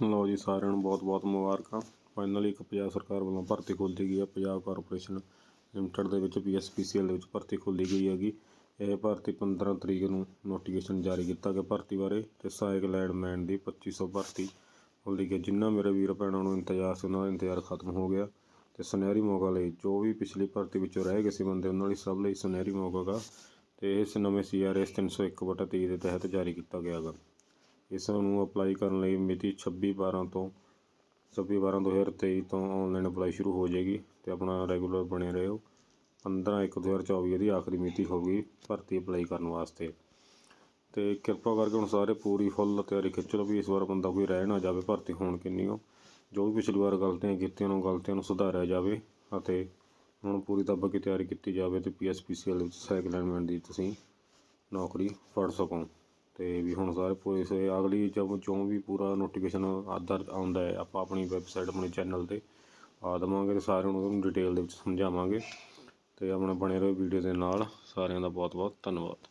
ਲਓ ਜੀ ਸਾਰਿਆਂ ਨੂੰ ਬਹੁਤ-ਬਹੁਤ ਮੁਬਾਰਕਾਂ। ਫਾਈਨਲੀ ਇੱਕ ਪੰਜਾਬ ਸਰਕਾਰ ਵੱਲੋਂ ਭਰਤੀ ਖੋਲ੍ਹੀ ਗਈ ਹੈ। ਪੰਜਾਬ ਕਾਰਪੋਰੇਸ਼ਨ ਲਿਮਟਿਡ ਦੇ ਵਿੱਚ ਪੀਐਸਪੀਸੀਐਲ ਦੇ ਵਿੱਚ ਭਰਤੀ ਖੋਲ੍ਹੀ ਗਈ ਹੈਗੀ। ਇਹ ਭਰਤੀ 15 ਤਰੀਕ ਨੂੰ ਨੋਟੀਫਿਕੇਸ਼ਨ ਜਾਰੀ ਕੀਤਾ ਗਿਆ ਭਰਤੀ ਬਾਰੇ। ਤੇ ਸਹਾਇਕ ਲੈਂਡਮੈਨ ਦੀ 2500 ਭਰਤੀ ਖੋਲ੍ਹੀ ਗਈ। ਜਿੰਨਾ ਮੇਰੇ ਵੀਰ ਭੈਣਾਂ ਨੂੰ ਇੰਤਜ਼ਾਰ ਸੀ, ਉਹਨਾਂ ਦਾ ਇੰਤਜ਼ਾਰ ਖਤਮ ਹੋ ਗਿਆ। ਤੇ ਸੁਨਹਿਰੀ ਮੌਕਾ ਲਈ ਜੋ ਵੀ ਪਿਛਲੀ ਭਰਤੀ ਵਿੱਚੋਂ ਰਹਿ ਗਏ ਸੀ ਬੰਦੇ, ਉਹਨਾਂ ਲਈ ਸਭ ਲਈ ਸੁਨਹਿਰੀ ਮੌਕਾ ਗਾ ਤੇ ਇਸ ਨਵੇਂ ਸੀਆਰਐਸ 301 ਬਟਾ 23 ਦੇ ਤਹਿਤ ਜਾਰੀ ਕੀਤਾ ਗਿਆ ਗਾ ਇਸ ਨੂੰ ਅਪਲਾਈ ਕਰਨ ਲਈ ਮਿਤੀ 26 12 ਤੋਂ 26 12 2023 ਤੋਂ ਆਨਲਾਈਨ ਅਪਲਾਈ ਸ਼ੁਰੂ ਹੋ ਜਾਏਗੀ ਤੇ ਆਪਣਾ ਰੈਗੂਲਰ ਬਣੇ ਰਹੋ। 15 1 2024 ਦੀ ਆਖਰੀ ਮਿਤੀ ਹੋਗੀ ਭਰਤੀ ਅਪਲਾਈ ਕਰਨ ਵਾਸਤੇ। ਤੇ ਕਿਰਪਾ ਕਰਕੇ ਹੁਣ ਸਾਰੇ ਪੂਰੀ ਫੁੱਲ ਤਿਆਰੀ ਖਿੱਚ ਲਓ ਵੀ ਇਸ ਵਾਰ ਬੰਦਾ ਕੋਈ ਰਹਿ ਨਾ ਜਾਵੇ, ਭਰਤੀ ਹੋਣ ਕਿੰਨੀ ਹੋ। ਜੋ ਵੀ ਪਿਛਲੀ ਵਾਰ ਗਲਤੀਆਂ ਕੀਤੀਆਂ ਉਹਨਾਂ ਗਲਤੀਆਂ ਨੂੰ ਸੁਧਾਰਿਆ ਜਾਵੇ ਅਤੇ ਹੁਣ ਪੂਰੀ ਦੱਬ ਕੇ ਤਿਆਰੀ ਕੀਤੀ ਜਾਵੇ ਤੇ ਪੀਐਸਪੀਸੀਐਲ ਵਿੱਚ ਸਾਈਕਲ ਲਾਈਨਮੈਨ ਦੀ ਤੁਸੀਂ ਨੌਕਰੀ ਫੜ ਸਕੋ। ਤੇ ਵੀ ਹੁਣ ਸਾਰੇ ਪੂਰੇ ਅਗਲੀ ਜਬ ਜੋ ਵੀ ਪੂਰਾ ਨੋਟੀਫਿਕੇਸ਼ਨ ਆਦਰ ਆਉਂਦਾ ਹੈ, ਆਪਾਂ ਆਪਣੀ ਵੈਬਸਾਈਟ ਆਪਣੇ ਚੈਨਲ ਤੇ ਆ ਦੇਵਾਂਗੇ ਤੇ ਸਾਰਿਆਂ ਨੂੰ ਡਿਟੇਲ ਦੇ ਵਿੱਚ ਸਮਝਾਵਾਂਗੇ। ਤੇ ਆਪਣਾ ਬਣੇ ਰਹੋ ਵੀਡੀਓ ਦੇ ਨਾਲ। ਸਾਰਿਆਂ ਦਾ ਬਹੁਤ ਬਹੁਤ ਧੰਨਵਾਦ।